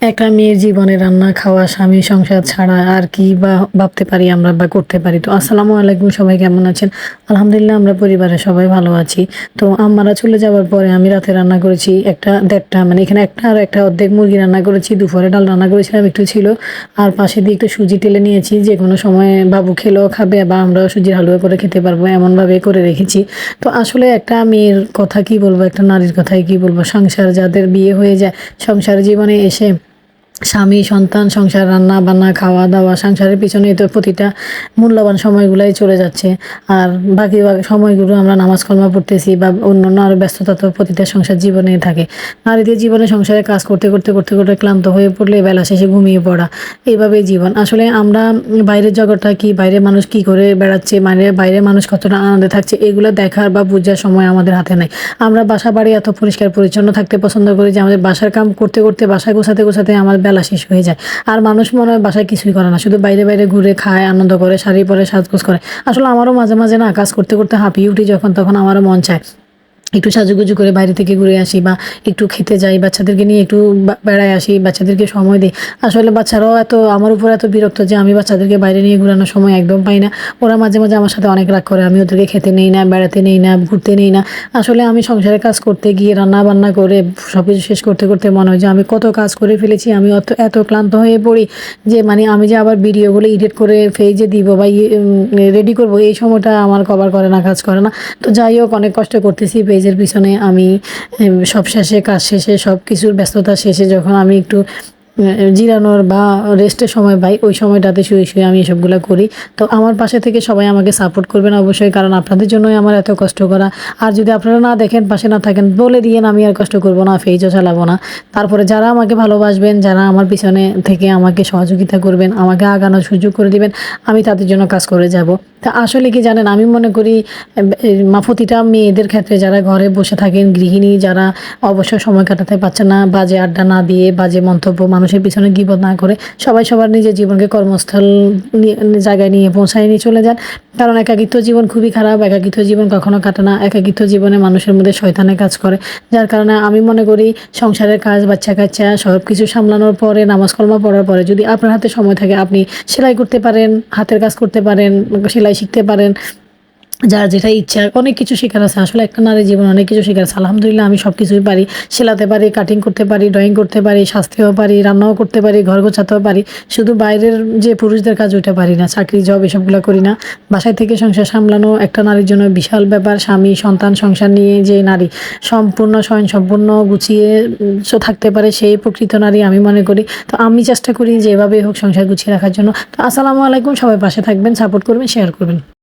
একটা মেয়ের জীবনে রান্না, খাওয়া, স্বামী, সংসার ছাড়া আর কি বা ভাবতে পারি আমরা বা করতে পারি। তো আসসালামু আলাইকুম, সবাই কেমন আছেন? আলহামদুলিল্লাহ আমরা পরিবারের সবাই ভালো আছি। তো আমারা চলে যাওয়ার পরে আমি রাতে রান্না করেছি একটা দেড়টা মানে এখানে একটা আর একটা অর্ধেক মুরগি রান্না করেছি, দুপুরে ডাল রান্না করেছিলাম একটু ছিল। আর পাশে দিয়ে একটু সুজি টেলে নিয়েছি, যে কোনো সময় বাবু খেলেও খাবে বা আমরাও সুজির হালুয়া করে খেতে পারব, এমনভাবে করে রেখেছি। তো আসলে একটা মেয়ের কথা কি বলব, একটা নারীর কথাই কি বলব? সংসার যাদের বিয়ে হয়ে যায়, সংসার জীবনে এসে স্বামী, সন্তান, সংসার, রান্না, বান্না, খাওয়া দাওয়া, সংসারের পিছনে তো প্রতিটা মূল্যবান সময়গুলাই চলে যাচ্ছে। আর বাকি সময়গুলো আমরা নামাজ কলমা পড়তেছি বা অন্য অন্য আরও ব্যস্ততা তো প্রতিটা সংসার জীবনে থাকে। নারীদের জীবনে সংসারে কাজ করতে করতে করতে করতে ক্লান্ত হয়ে পড়লে বেলা শেষে ঘুমিয়ে পড়া, এইভাবেই জীবন। আসলে আমরা বাইরের জগৎটা কি, বাইরের মানুষ কি করে বেড়াচ্ছে মানে বাইরের মানুষ কতটা আনন্দে থাকছে, এগুলো দেখার বা বোঝার সময় আমাদের হাতে নাই। আমরা বাসা বাড়ি এত পরিষ্কার, পরিচ্ছন্ন থাকতে পছন্দ করি যে আমাদের বাসার কাম করতে করতে, বাসায় গোছাতে গোছাতে আমার বেলা শেষ হয়ে যায়। আর মানুষ মনে হয় বাসায় কিছুই করে না, শুধু বাইরে বাইরে ঘুরে খায়, আনন্দ করে, শাড়ি পরে সাজগোজ করে। আসলে আমারও মাঝে মাঝে না কাজ করতে করতে হাঁপিয়ে উঠি যখন, তখন আমারও মন চায়। একটু সাজুগুজু করে বাইরে থেকে ঘুরে আসি বা একটু খেতে যাই, বাচ্চাদেরকে নিয়ে একটু বেড়ায় আসি, বাচ্চাদেরকে সময় দিই। আসলে বাচ্চারাও এত, আমার উপর এত বিরক্ত যে আমি বাচ্চাদেরকে বাইরে নিয়ে ঘোরানোর সময় একদম পাই না। ওরা মাঝে মাঝে আমার সাথে অনেক রাগ করে, আমি ওদেরকে খেতে নেই না, বেড়াতে নেই না, ঘুরতে নেই না। আসলে আমি সংসারের কাজ করতে গিয়ে রান্না বান্না করে সব কিছু শেষ করতে করতে মনে হয় যে আমি কত কাজ করে ফেলেছি, আমি অত, এত ক্লান্ত হয়ে পড়ি যে মানে আমি যে আবার ভিডিওগুলো এডিট করে ফেজে দিব বা রেডি করব, এই সময়টা আমার কভার করে না, কাজ করে না। তো যাই হোক, অনেক কষ্ট করতেছি পেজের পিছনে আমি সব শেষে কাজ শেষে সব কিছুর ব্যস্ততা শেষে যখন আমি একটু জিরানোর বা রেস্টের সময় পাই ওই সময়টাতে শুয়ে শুয়ে আমি এসবগুলো করি। তো আমার পাশে থেকে সবাই আমাকে সাপোর্ট করবেন অবশ্যই কারণ আপনাদের জন্যই আমার এত কষ্ট করা। আর যদি আপনারা না দেখেন পাশে না থাকেন বলে দিয়েন আমি আর কষ্ট করব না ফেজও চালাবো না। তারপরে যারা আমাকে ভালোবাসবেন যারা আমার পিছনে থেকে আমাকে সহযোগিতা করবেন আমাকে আগানোর সুযোগ করে দিবেন আমি তাদের জন্য কাজ করে যাব। তা আসলে কি জানেন আমি মনে করি এ, এ, মা প্রতিটা মেয়েদের ক্ষেত্রে যারা ঘরে বসে থাকেন গৃহিণী যারা অবসর সময় কাটাতে পারছে না বাজে আড্ডা না দিয়ে বাজে মন্তব্য মানুষের পিছনে গিবত না করে সবাই সবার নিজের জীবনকে কর্মস্থল জায়গায় নিয়ে পৌঁছায় নিয়ে চলে যান। কারণ একাকিত্ব জীবন খুবই খারাপ, একাকিত্ব জীবন কখনো কাটে না। একাকিত্ব জীবনে মানুষের মধ্যে শয়তানে কাজ করে। যার কারণে আমি মনে করি সংসারের কাজ, বাচ্চা কাচ্চা, সব কিছু সামলানোর পরে নামাজ কলমা পড়ার পরে যদি আপনার হাতে সময় থাকে, আপনি সেলাই করতে পারেন, হাতের কাজ করতে পারেন, সেলাই শিখতে পারেন যার যেটা ইচ্ছা, অনেক কিছু শেখার আছে। আসলে একটা নারী জীবন অনেক কিছু শেখার আছে। আলহামদুলিল্লাহ, আমি সব কিছুই পারি। সেলাতে পারি কাটিং করতে পারি ড্রয়িং করতে পারি সাজতেও পারি, রান্নাও করতে পারি, ঘর গোছাতেও পারি। শুধু বাইরের যে পুরুষদের কাজ, ওইটা পারি না। চাকরি জব এসবগুলো করি না। বাসায় থেকে সংসার সামলানো একটা নারীর জন্য বিশাল ব্যাপার। স্বামী, সন্তান, সংসার নিয়ে যে নারী, সম্পূর্ণ স্বয়ং সম্পূর্ণ গুছিয়ে থাকতে পারে সেই প্রকৃত নারী আমি মনে করি। তো আমি চেষ্টা করি যেভাবে হোক সংসার গুছিয়ে রাখার জন্য। তো আসসালামু আলাইকুম, সবাই পাশে থাকবেন সাপোর্ট করবেন শেয়ার করবেন।